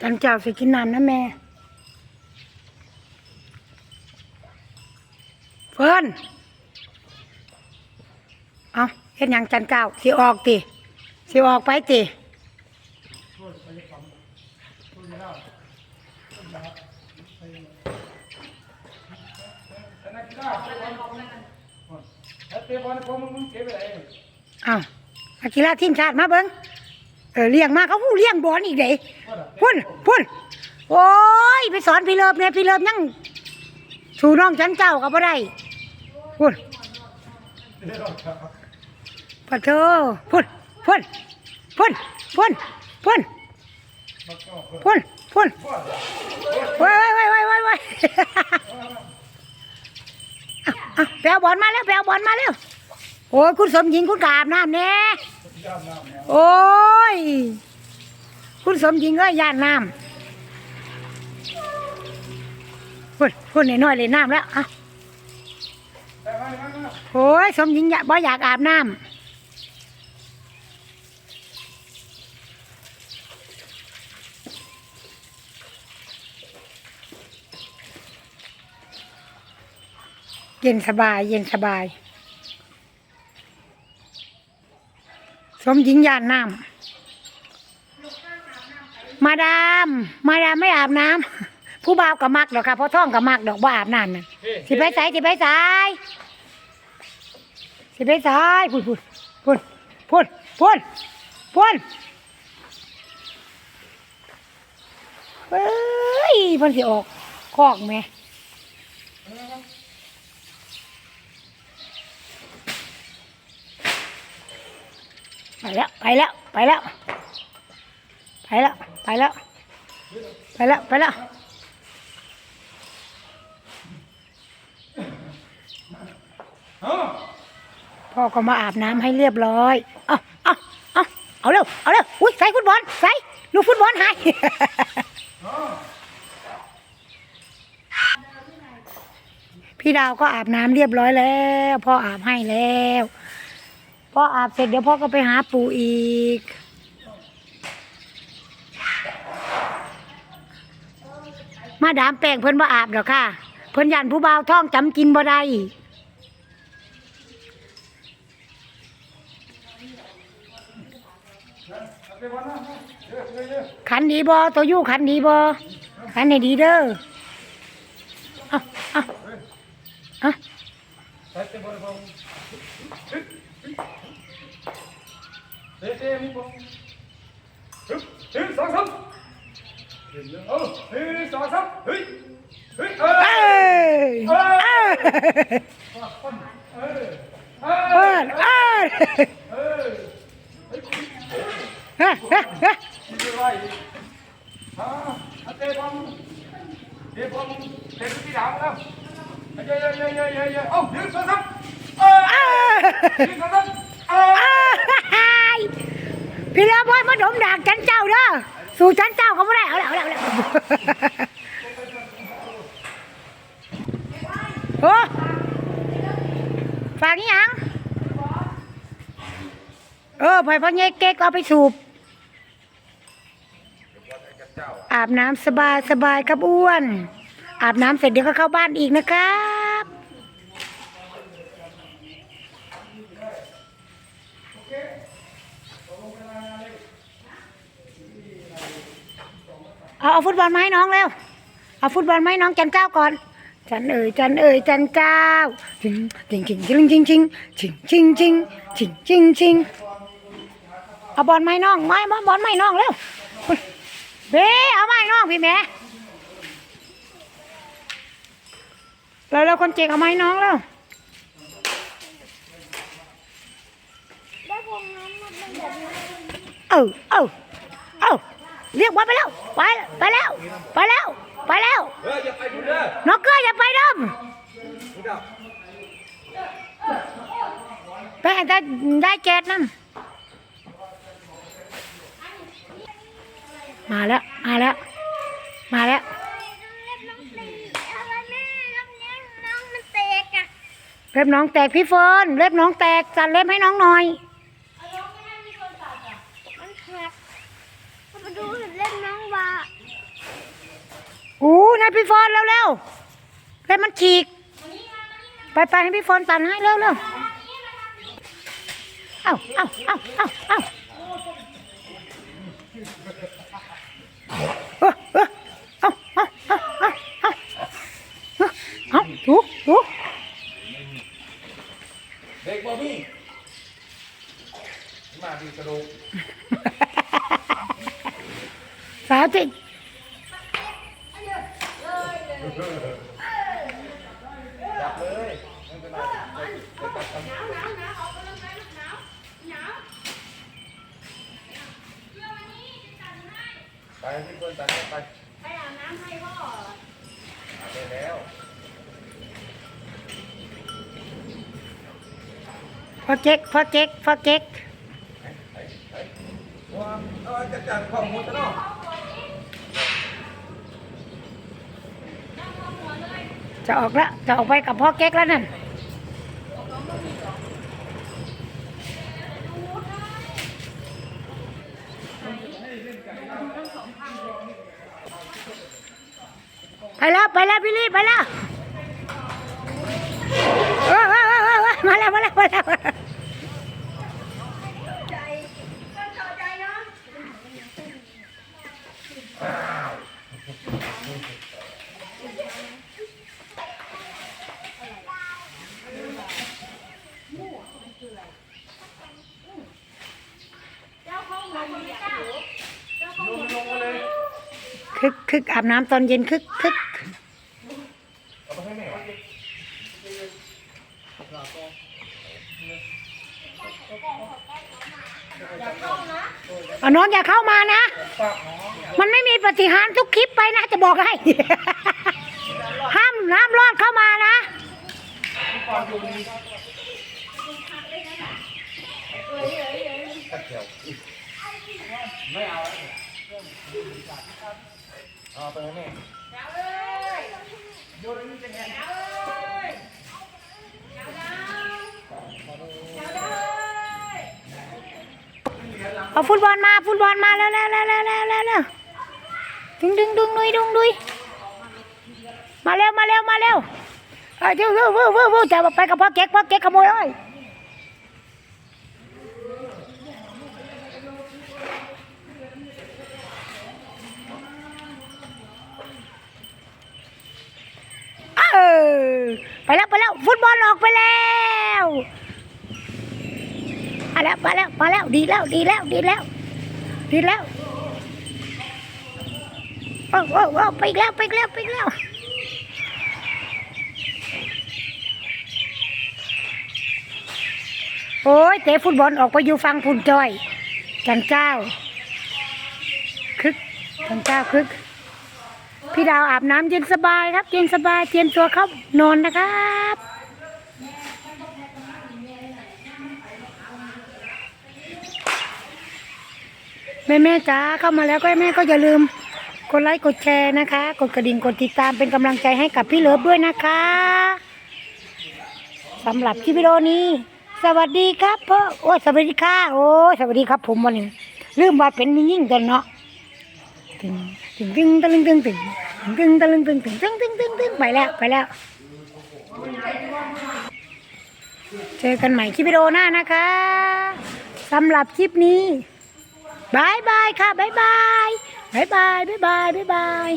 จันเจ้าสิกินน้ำนะแม่เฟิร์นเอาเฮ็ดหยังจันเจ้าสิออกติสิออกไปติ เอาอากีฬาทีมชาติมาเบิ้งเออเลี้ยงมาเขาผู้เลี้ยงบอลอีกเด้พุ่นพุ่นโอ้ยไปสอนพี่เลิฟเนี่ยพี่เลิฟยังชูน้องจันเจ้าก็บ่ได้พุ่นปะเธอพุ่นพุ่นพุ่นพุ่นพุ่นพุ่นพุ่นไว้ไว้ไว้ไว้ไว้เอาเอาไปลบอลมาแล้วแปลบอลมาแล้วโอ้ยคุณสมหญิงคุณกอาบน้ำแน่โอ้ย คุณสมหญิงเอ้ยย่านน้ำพุ่นพุ่นน้อยๆเลยน้ำแล้วอะโอ้ยสมหญิงอยากบ่อยากอาบน้ำ เย็นสบาย เย็นสบาย สมหญิงยานน้ำมาดาม มาดามไม่อาบน้ำผู้บ่าวก็มักดอกค่ะเพราะท้องก็มักดอกว่าอาบน้ำนั่นสิไปใส่สิไปใส่สิไปใส่พุ่นพุ่นพุ่นพุ่นพุ่นพุ่นเฮ้ยพิ่นสิออกคอกแม่ ไปแล้วไปแล้วไปแล้วไปแล้วไปแล้วไปแล้วไปแล้วพ่อก็มาอาบน้ำให้เรียบร้อยเอาเอาเอาเอาเร็วเอาเร็วอุ้ยใส่ฟุตบอลใส่ลูกฟุตบอลหายพี่ดาวก็อาบน้ำเรียบร้อยแล้ว พ่ออาบให้แล้ว พ่ออาบเสร็จเดี๋ยวพ่อก็ไปหาปู่อีก มาดามแป้งเพิ่นบ่อาบดอกค่ะ เพิ่นยันผู้บ่าวท้องจำกินบ่ได้ขันดีบ่ตัวอยู่ขันดีบ่ขันให้ดีเด้อเอาเอาเอา เต้เต้มุกงหนึ่งหนึ่งสองสามเออหนึ่งสองสามเฮ้ยเฮ้ยเอ้ยเอ้ยเอ้ยเอ้ยเอ้ยเอ้ยฮะฮะฮะฮะเต้บอมเต้บอมเต้ที่ดาวแล้วเยอะเยอะเยอะเยอะเยอะเอ้าหนึ่งสองสามเอ้ยหนึ่งสองสาม ดมดากจันเจ้าเด้อสู่จันเจ้าก็ไม่ได้เอาแล้วเอาแล้วเอาล้วโอ้ฝากนี่ยังเออไผ่พ่อเงี้ยเก๊กเอาไปสูบ อาบน้ำสบายสบายครับอ้วน อาบน้ำเสร็จเดี๋ยวก็เข้าบ้านอีกนะครับ เอาเอาฟุตบอลมาให้น้องเร็วเอาฟุตบอลมาให้น้องจันเจ้าก่อน จันเอ๋ยจันเอ๋ยจันเจ้าจิงจิงจิงจิงจิงจิงจิงจิงจิงจิงจิงจิงเอาบอลมาให้น้องไม้บอลบอลมาให้น้องเร็วเบ้เอามาให้น้องพี่แม่แล้วเราคนเจ๊กเอามาให้น้องแล้วเออเออเออ เรียกบอลไปแล้วไปไปแล้วไปแล้วไปแล้วเฮ้ยอย่าไปดูเด้อน้องเกลืออย่าไปเดิมดูเด้อไปให้ได้ได้เจ็ดนั่นมาแล้วมาแล้วมาแล้วน้องมันเตะอะไปเล็บน้องแตกพี่เฟิร์นเล็บน้องแตกจัดเล็บให้น้องหน่อย ให้พี่ฟอนเร็วๆแล้วมันฉีก ไปไปให้พี่ฟอนตันให้เร็วๆเอ้าเอ้าเอ้าเอ้าเอ้าถูถูเอาด็กบอมี่มาดีกระดูกสาธิต จับเลยไปให้คนจานอนตัดให้ไปไปไปอาบน้ำให้พ่ออาบไปแล้วพ่อเจ๊กพ่อเจ๊กพ่อเจ๊ก Wah, oh, jangan, kau mau tenang. จะออกละจะออกไปกับพ่อเก๊กแล้วนั่นไปแล้วไปแล้วพี่ลี่ไปแล้วเออเออเออเออมาแล้วมาแล้วมาแล้ว คึกอาบน้ำตอนเย็นคึกคึกเอาน้องอย่าเข้ามานะ มันไม่มีปฏิหารทุกคลิปไปนะ จะบอกให้ ห้ามน้ำรอดเข้ามานะไม่เอา เอาไปให้แม่เอาฟุตบอลมาฟุตบอลมาแล้วแล้วแล้วแล้วแล้วแล้วดึงดึงดึงดุยดึงดุยมาเร็วมาเร็วมาเร็วเอ้ยเดี๋ยวเดี๋ยวเดี๋ยวเดี๋ยวเดี๋ยวจะไปกับพ่อเก๊กพ่อเก๊กขโมยเอ้ยเออไปแล้วไปแล้ว ฟุตบอลออกไปแล้วมาแล้วมาแล้วมาแล้วดีแล้วดีแล้วดีแล้วดีแล้วโอ้โอ้โอ้ไปแล้วไปแล้วไปแล้วโอ้ยเตะฟุตบอลออกไปอยู่ฟังพุ่นจอยจันเจ้าคึกจันเจ้าคึก พี่ดาวอาบน้ำเย็นสบายครับ เย็นสบายเตรียมตัวเข้านอนนะครับแม่แม่จ๋าเข้ามาแล้วก็แม่ก็อย่าลืมกดไลค์กดแชร์นะคะ กดกระดิ่งกดติดตามเป็นกำลังใจให้กับพี่เลิฟด้วยนะคะสำหรับคลิปวิดีโอนี้ สวัสดีครับพ่อโอ้สวัสดีค่ะโอ้สวัสดีครับ ผมวันนี้ลืมว่าเป็นมิ่งกันเนาะตึงถึงตึงตึงตึงตึง ตึงตึงตึงตึงตึงตึงตึงตึงไปแล้วไปแล้ว เจอกันใหม่คลิปวิดีโอหน้านะคะสำหรับคลิปนี้บายบายค่ะบายบายบายบายบายบายบาย